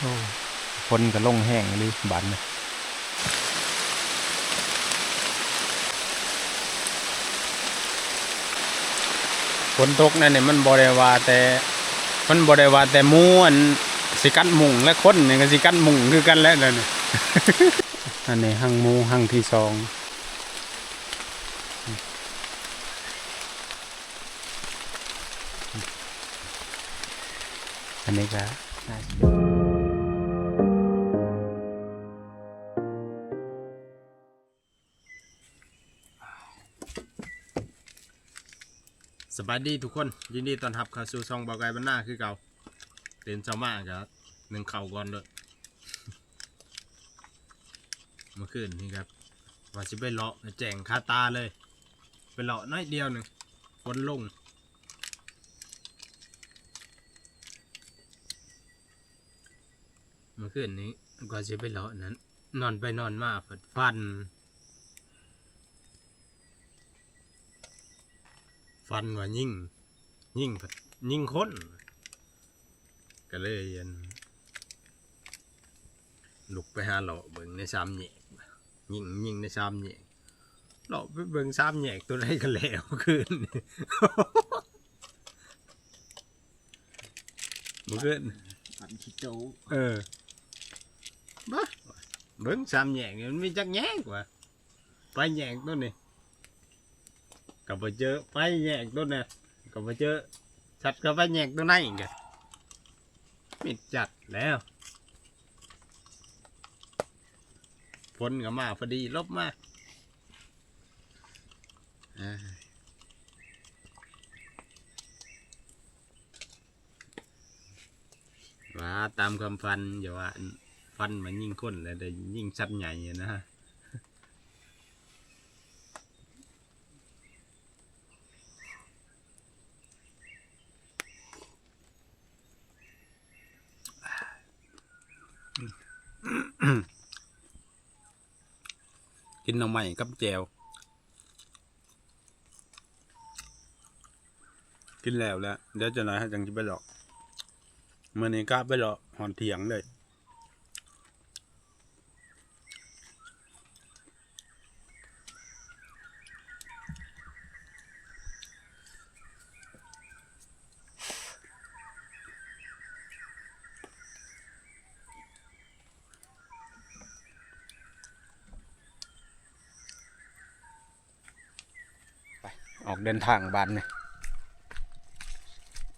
โอ้ฝนก็ลงแห้งเลยบันนะฝนตกนั่นเนี่ยมันบริวาแต่ มันบริวาแต่มูอันสิกัดมุงและคนเนี่ยก็สิกัดมุงคือกันแล้วนั่นน่ะอันนี้หั่งมูหั่งที่สองอันนี้ก็ บายดีทุกคนยินดีต้อนรับเข้าสู่ช่องเบาไกลบ้านหน้าคือเก่าเต้นเช้ามากครับหนึ่งเข่าก่อนเลยเมื่อคืนนี่ครับว่าสิไปเลาะแจงคาตาเลยไปเลาะน้อยเดียวหนึ่งฝนลงเมื่อคืนนี้ก็สิไปเลาะนั้น นอนไปนอนมาฝัดฟัน ฟันว่ายิ่ง ยิ่งผัดยิ่งค้น ก็เลยอันลุกไปหาเลาะเบิ่งในสามแยกยิ่งยิ่งในสามแยกเลาะไปเบิ่งสามแยกตัวใดก็แล้วคืนนี้เมื่อคืนฝันคิดโจเออบ้าเบิ่งสามแยกนี่มันมีจักแยกว่ะไปแยกตัวนี้ ก็บ่เจอไปแยกตัวนี้ก็บ่เจอชัดก็ไปแยกตัวไหนอีกอะมิดจัดแล้วฝนก็มาพอดีลบมาว่าตามคำฟันอย่าว่าอันฟันมันยิ่งข้นเลยแต่ยิ่งชัดใหญ่นะฮะ กินหน่อไม้กับแจวกินแล้วแล้วเดี๋ยวจะไหน่อยให้จังจิไปหรอกเมื่อนี้กล้าไปหรอกหอนเถียงเลย เดินทางบ้านเนี่ย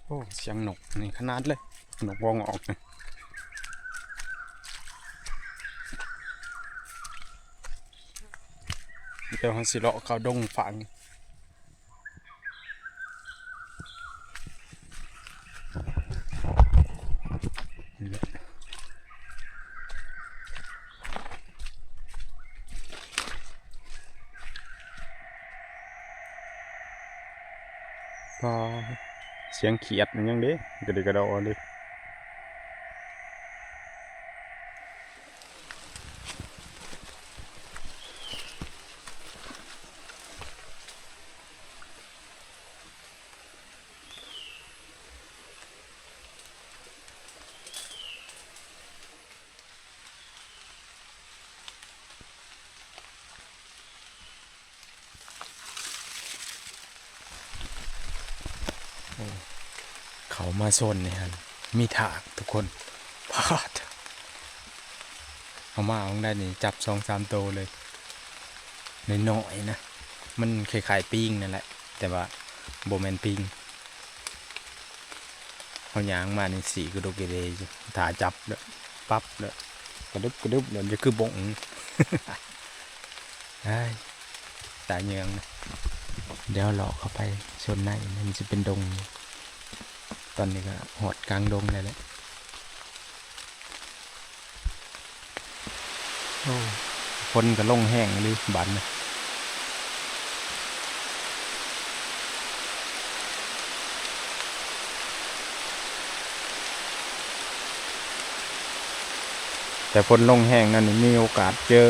โอ้เสียงนกนี่ขนาดเลยนกวองออกเนี่ยเดี๋ยวเขาสิเลาะเขาดงฝังนี่แหละพอ เขียดมันยังเด้กระดิกระดอเลย มาโซนนี่ฮะมีถากทุกคนพาดเอามาเอาได้นี่จับสองสามโตวเลยน้อยนะ มันคล้ายๆปิ้งนั่นแหละ แต่ว่าโบแมนปิ้งเขายางมาในสีกระดูกกระเดยอยู่ถาจับเด้อปั๊บเด้อกระดึบกระดึบเดี๋ยวจะคือบงไอ้ตาเยืองนะเดี๋ยวหลอกเข้าไปชนในมันจะเป็นดง ตอนนี้ก็หอดกลางดงเลยแหละโอ้ฝนก็ลงแห้งเลยบันนะแต่ฝนลงแห้งนั่นนี่มีโอกาสเจอ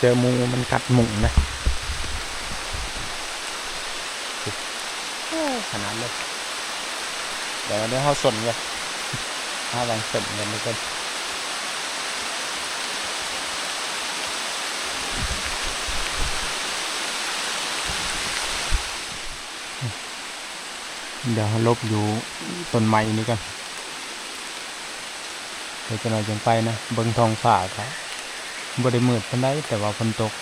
เจอมูมันกัดมุงนะขนาดเลย เดี๋ยวเดี๋ยวเขาสนเลยห้าบางส่วนกันทุกคนเดี๋ยวลบอยู่ต้นไม้นี่ก่อนเดี๋ยวจะหน่อยจังไปนะเบิงทองฟ้าครับบ่ได้มืดปานใดแต่ว่าฝนตก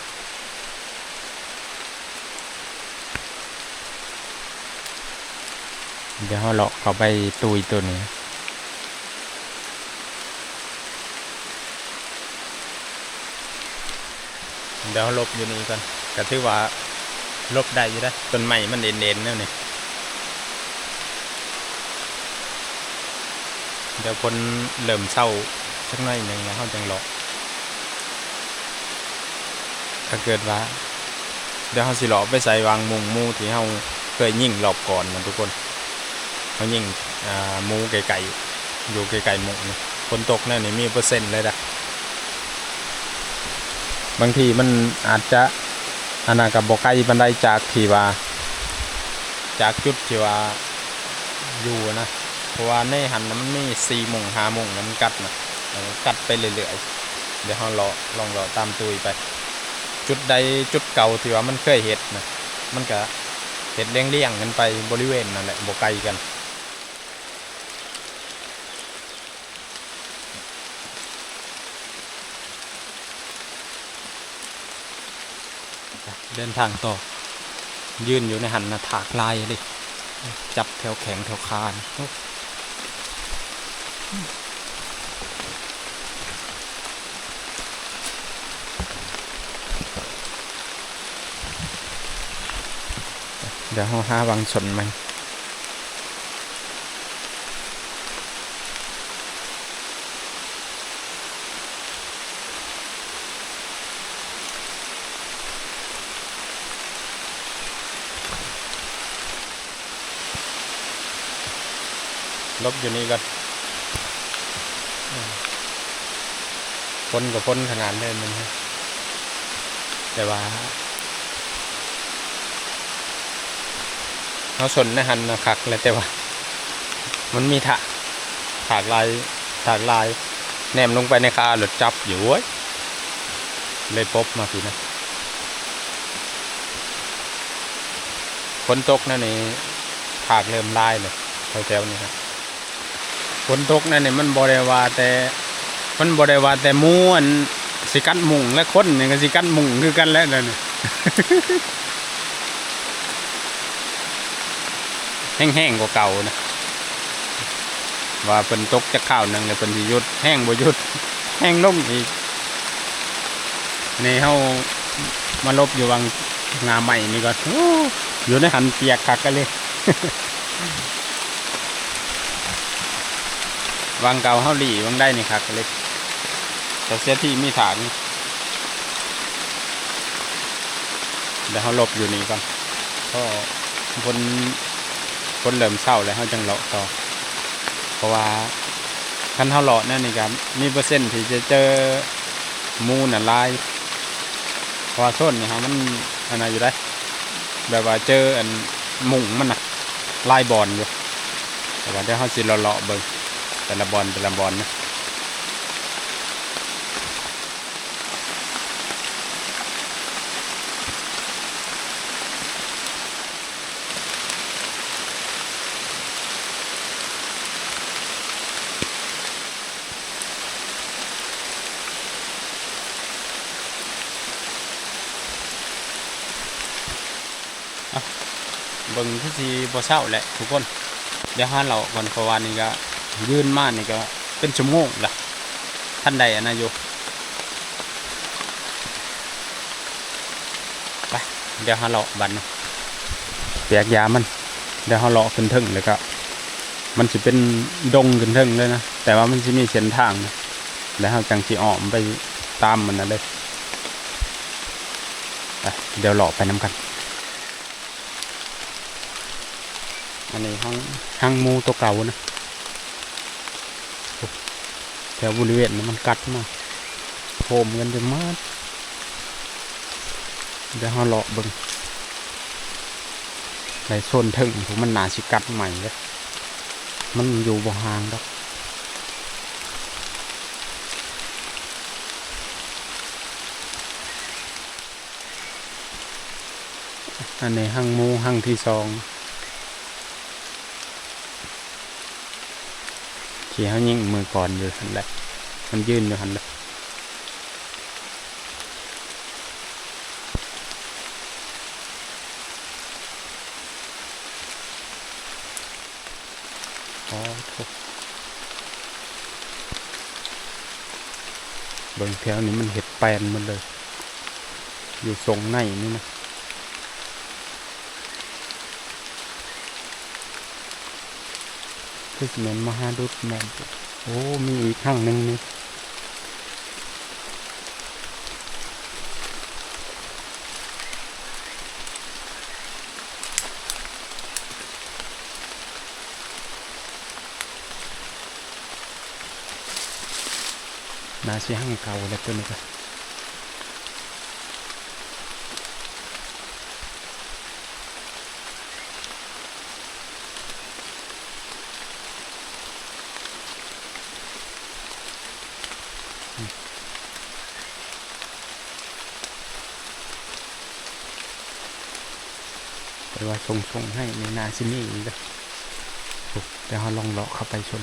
เดี๋ยวเราเลาะเข้าไปตุยตัวนี้เดี๋ยวลบอยู่นี่ก่อนก็ถือว่าลบได้อยู่ได้ต้นไม้มันเด่นๆแล้วนี่เดี๋ยวคนเริ่มเศร้าสักหน่อยหนึ่งแล้วเขาจังเลาะถ้าเกิดว่า เดี๋ยวเขาสิเลาะไปใส่วางมุงมูที่เขาเคยยิงรอบก่อนนะทุกคน เขายิงอ่าหมูไก่ๆอยู่ไก่ๆหมูนี่ฝนตกนั่นนี่มีเปอร์เซ็นต์เลยนะบางทีมันอาจจะอันนากับบไกลบันไดจากที่ว่า จากจุดที่ว่าอยู่นะเพราะว่าในหันนะมันมีสี่มงห้ามงนะมันกัดนะกัดไปเรื่อยๆเดี๋ยวเราเลาะลองเลาะตามตุยไป จุดใดจุดเก่าที่ว่ามันเคยเห็ดนะมันก็เห็ดเลี่ยงๆกันไปบริเวณนั่นแหละบไกลกัน เดินทางต่อ ยืนอยู่ในหันนะถากลายเลยจับแถวแข็งแถวคานเดี๋ยวเราหาบางชนมัน ลบอยู่นี่ก่อนพ้นกับพ้นขนาดเลยมันแต่ว่าเขาสนในหันนะคักเลยแต่ว่า มันมีถากถากลายถากลาย แนมลงไปในคาหลุดจับอยู่เว้ยเลยพบมาสินะฝนตกนั่นนี่ถากเริ่มลายเลยแถวๆนี้ครับ ฝนตกนั่นนี่มันบริวาแต่ มันบริวาแต่มูอันสิกัดมุงและคนนี่ก็สิกัดมุงคือกันแล้วนั่นนี่แห้งๆกว่าเก่านะว่าเป็นตกจะข้าวหนึ่งเลยเป็นยุดแห้งบ่ยุดแห้งลงอีกนี่เฮามาลบอยู่วังงาใหม่นี่ก็โอ้อยู่ในหันเปียกคักกันเลย วังเก่าเฮาหลี่วังได้นี่คักกันเลยแต่เสียที่มีถางเดี๋ยวเฮาหลบอยู่นี่ก่อนก็บนบนเริ่มเศร้าแล้วเฮาจังเลาะต่อ เพราะว่าคันเท่าหลอดนั่นนี่ครับมีเปอร์เซ็นต์ที่จะเจอมูน่ะลายเพราะว่าส้นนี่ครับมันอันไหนอยู่ได้ แบบว่าเจออันมุงมันนะลายบอลอยู่แต่ว่าเดี๋ยวเขาสิเลาะเบิ่ง แต่ละบอลแต่ละบอลนะเบิ่งที่สีบ่เศร้าแหละทุกคน เดี๋ยวหาเราก่อนเพราะว่านี่ก็ ยืนมานี่ก็เป็นชั่วโมงละท่านใดอนะโยไปเดี๋ยวหาเราบันแจกยามัน เดี๋ยวหาเราขึ้นถึงเลยก็มันจะเป็นดงขึ้นถึงเลยนะ แต่ว่ามันจะมีเส้นทางนะแล้วเราจังสีออมไปตามมันนะเลยไปเดี๋ยวหลอกไปน้ำกัน อันนี้ห้างห้างมูตัวเก่านะ แถวบริเวณมันกัดมาโหมกันจะมาเดี๋ยวเราเลาะบึงในโซนถึงผมมันหนาชิกัดใหม่เลยมันอยู่บ่ห่างดอกอันนี้ห้างมูห้างที่สอง ขี่เขายิงมือก่อนอยู่หันแหละมันยื่นอยู่หันแหละอ๋อโถูกเบิ่งแถวนี้มันเห็ดแปลนมันเลย อยู่ทรงในนี่นะ คือเหมือนมหาดุษแมนโอ้ มีอีกข้างหนึ่งนี่นาสิห้างเก่าแล้วตัวนี้ก็ แต่ว่าส่งส่งให้ในนาซินี่อีกแล้วโอ้เดี๋ยวเราลองเลาะเข้าไปชน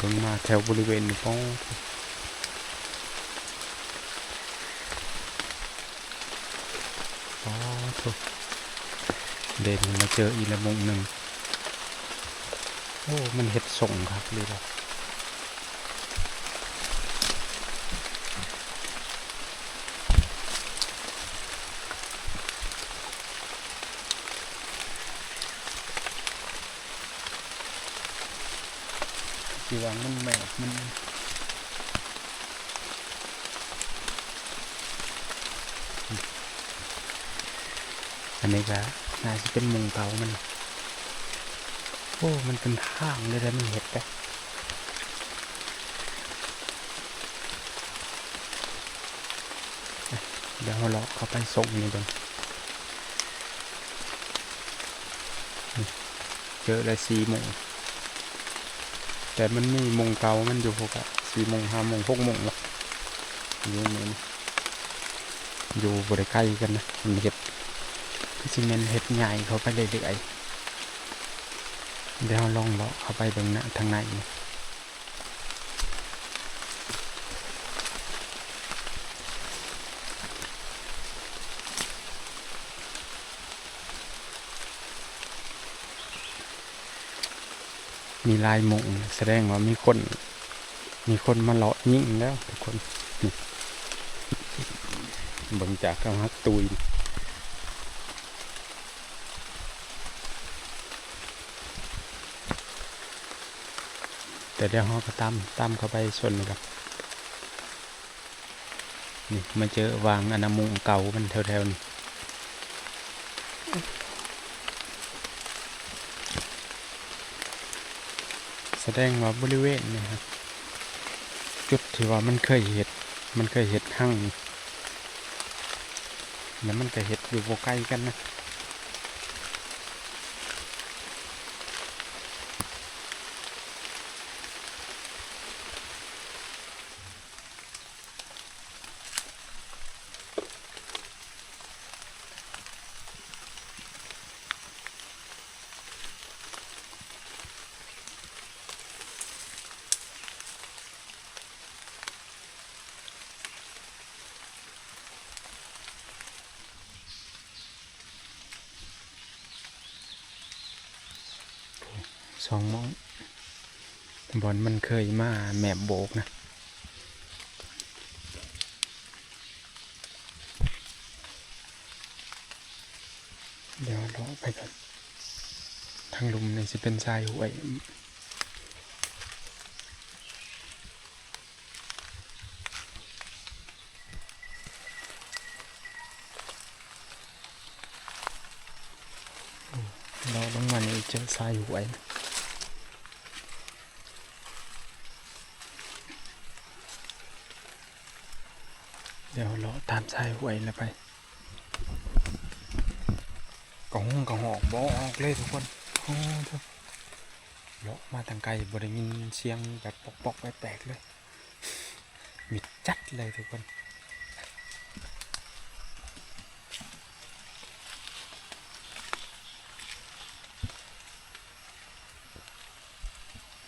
ลงมาแถวบริเวณนี้อ๋อถูก เด่นมาเจออีล้วมงหนึ่งโอ้ มันเห็ดส่งครับเลยล่ะสีวังมันแหมกมันอันนี้ก็ น่าจะเป็นมุงเก่ามัน โอ้ มันเป็นทางเลยแล้วมันเห็ดไปเดี๋ยวเราเข้าไปส่งนี่ก่อนเจอแล้สี่โมงแต่มันมีมงเก่ามันอยู่พวกอะสี่โมงห้าโมงหกโมงหรอกอยู่นี่อยู่บริใกล้กันนะมันเห็ด คือสิเมนเฮ็ดใหญ่เขาไปเรื่อยๆเดี๋ยวลองเลาะเข้าไปเบิ่งหน้าทางในมีลายมงแสดงว่ามีคน มีคนมาเลาะยิ่งแล้วทุกคนเบิ่งจากกำฮักตุย แต่เดี๋ยวเราก็ตามตามเข้าไปชนครับนี่มาเจอวางอนามุงเก่ามันแถวๆนี่แสดงว่าบริเวณนี่ครับจุดที่ว่ามันเคยเห็ด มันเคยเห็ดหั่งแล้วมันก็เห็ดอยู่บ่ใกล้กันนะ สองมองบอลมันเคยมาแมบโบกนะเดี๋ยวเลาไปก่อนทางลุมนี่จะเป็นทรายหวยเราลงมานี่เจอทรายหวยนะ เดี๋ยวเลาะตามชายหวยแล้วไปกองกระหอกบ่ออกเลยทุกคนโอ้เถอะเลาะมาทางไกลบ่ได้ยินเสียงแบบปอกๆแปลกๆเลย มิดจัดเลยทุกคน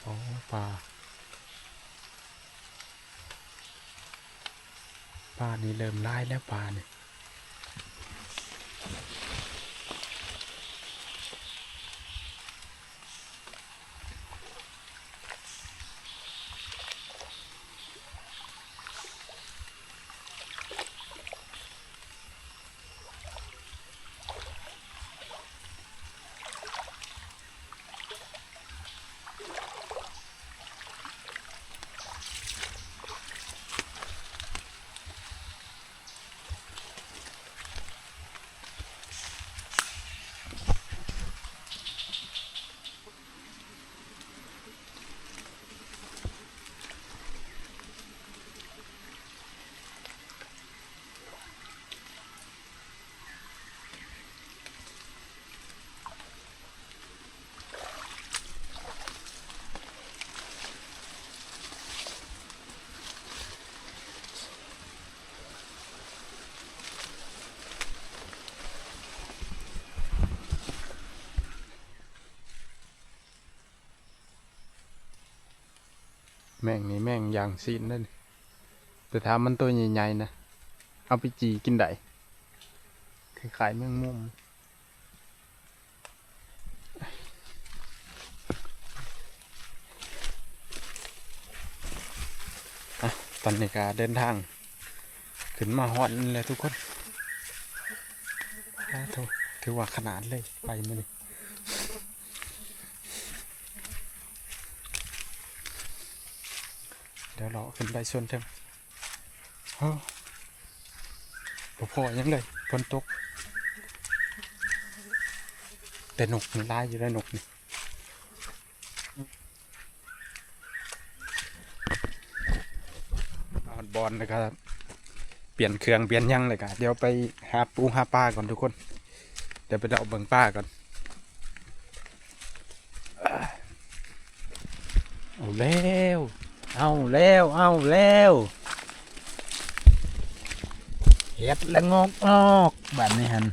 โอ้ปลา ปลานี่เริ่มร้ายแล้วปลาเนี่ย แม่งนี่แม่งอย่างซีนนั่นแต่ถามมันตัวใหญ่ๆนะ เอาไปจีกินได้คล้ายๆแมงมุมอะตอนนี้ก็เดินทาง ขึ้นมาฮอดเลยทุกคนถือว่าขนาดเลยไปมานี่เดี๋ย เราขึ้นไปส่วนเทิงเฮ้อพอยังเลยฝนตก แต่นกมันร้ายอยู่ได้นกนี่เอาบอลเลยครับเปลี่ยนเครื่องเปลี่ยนยังเลยครับเดี๋ยวไปหาปูหาปลาก่อนทุกคน เดี๋ยวไปเราเบิ่งปลาก่อนเอาแล้ว เอาแล้ว เอาแล้วเฮ็ดละงอกออกแบบนี้ฮัน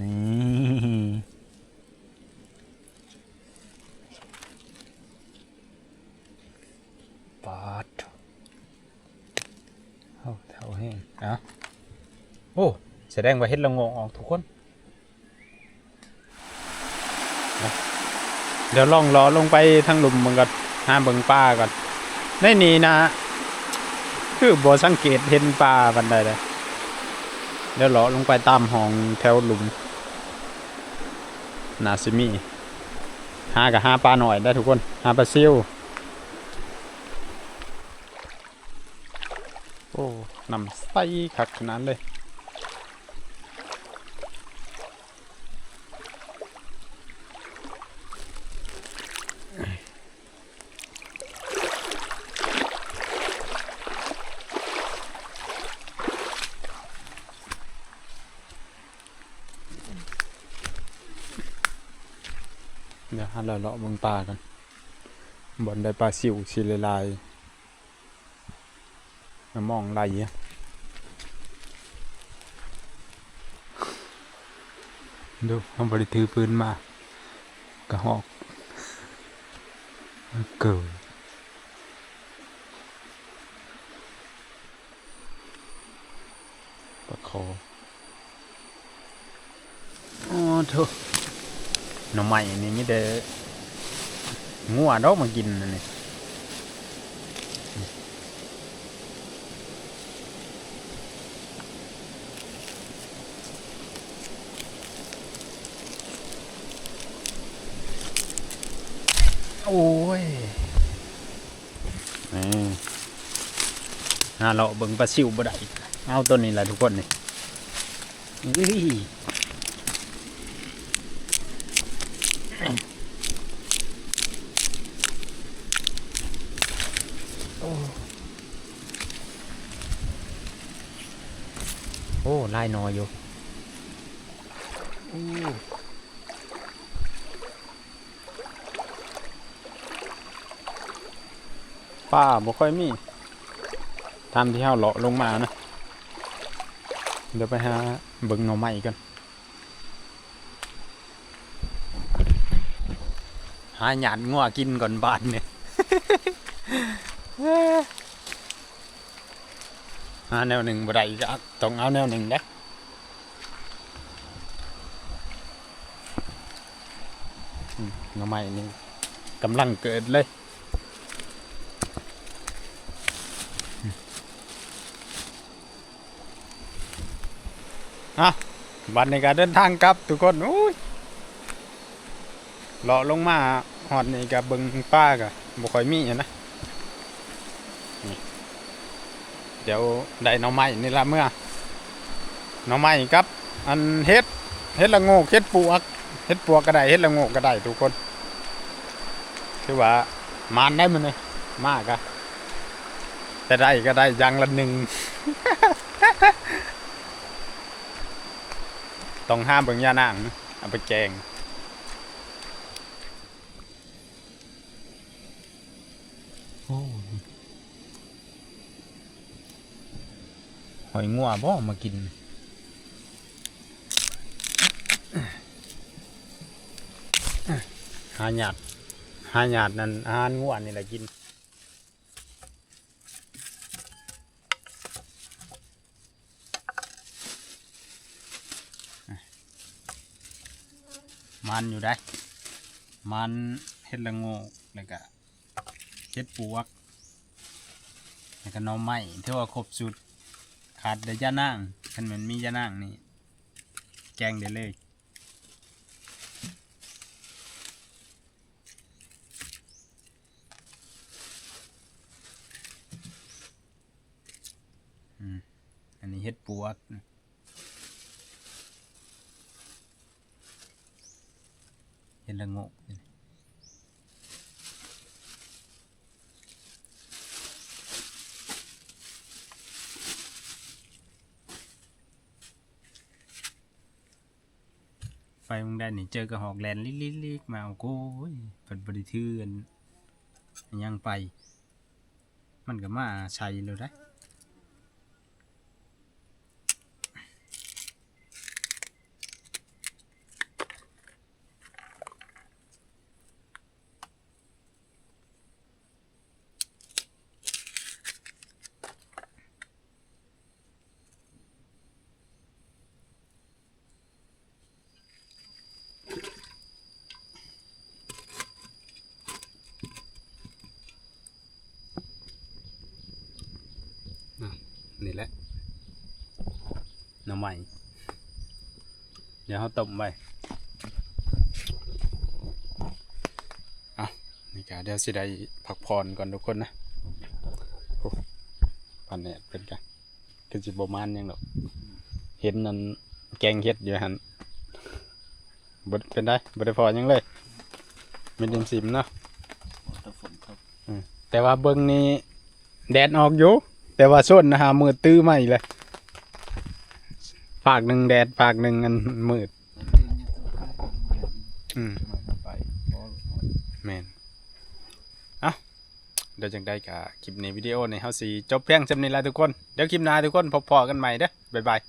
นี่ปอดเอาเท่าแห้งเอะโอ้ แสดงว่าเฮ็ดละงอกออกทุกคนเดี๋ยวลองล้อลงไปทางหลุมมันก็หาเบิงปลาก่อน ในนี้นะ คือบ่สังเกตเห็นปลาบันไดเลยเดี๋ยวเลาะลงไปตามห้องแถวหลุมนาซิมีหากับหาปลาหน่อยได้ทุกคนหาปลาซิวโอ้นำไส้ขักขนาดเลย เดี๋ยวหันเราเลาะเบิ่งปลากันบนได้ปลาซิวสิลายน้ำมองไหละดูเขาบริถือปืนมากระหอกเกิดปลาคอโอ้โถ หน่อไม้นี่มีแต่งัวดอกมากินนั่นนี่โอ้ยนี่ฮาเราเบิ่งปลาซิวบ่ได้เอาตัวนี้แหละทุกคนนี่ ไล่นออยู่อู้ป้าบ่ค่อยมีตามที่เฮาเลาะลงมานะ เดี๋ยวไปหาเบิ่งหน่อไม้กัน หาหยาดงัวกินก่อนบ้านเนี่ย หาแนวหนึ่งบ่ได้ก็ต้องเอาแนวหนึ่งเด้ออืมหน่อไม้นี่กำลังเกิดเลยอะวันในการเดินทางกลับทุกคนอุ้ยเลาะลงมาหอดนี่กับเบิงป้ากะบ่ค่อยมีอะนะนี่ เดี๋ยวได้หน่อไม้นี่ละเมื่อหน่อไม้ครับ อันเฮ็ดเฮ็ดละโงกเฮ็ดปวกเฮ็ดปวกก็ได้เฮ็ดละโงกก็ได้ทุกคน คือว่ามานได้มันเลยมากอะแต่ได้ก็ได้ยังละหนึ่งต้องห้ามเบิ่งยานางเอาไปแกง โอ้ห อยงัวบ่มากินหาหยาดหาหยาดนั่นอาหารง่วนนี่แหละกินมันอยู่ได้ มันเฮ็ดละงกแล้วก็เฮ็ดปวกแล้วก็น่องไม้เท่าครบสุด ขาดแต่ย่านั่งคันมันมีย่านางนี่ แกงได้เลย อืมอันนี้เฮ็ดปวกเฮ็ดละโงก ไฟมึงได้นี่เจอกระหอกแลนลิกๆๆมาโอ้โหเปิดบริทือนยังไป มันก็มาใช้เลยได้ นี่แหละหน้ำใหม่เดี๋ยวเขา ต้มไปเอานี่กะเดี๋ยวสิได้พักผ่อนก่อนทุกคนนะโอ้พันเนี่ยเป็นกันคือจิบมานหยังหรอกเห็นนั่นแกงเฮ็ดอยู่หันบดเป็นได้บได้พอหยังเลยไม่ดินสิมเนาะถ้าฝนตกแต่ว่าเบิ้งนี้แดดออกอยู่แต่ว่าส้นนะฮะมืดตื้อมาอีกเลยฝากหนึ่งแดดฝากหนึ่งอันมืด อืมไปบ่แมนเอ้าเดี๋ยวจังได้กับคลิปในวิดีโอในเฮาสีจบเพียงจำนี้ละทุกคน เดี๋ยวคลิปหน้าทุกคนพบพอกันใหม่เด้อบ๊ายบาย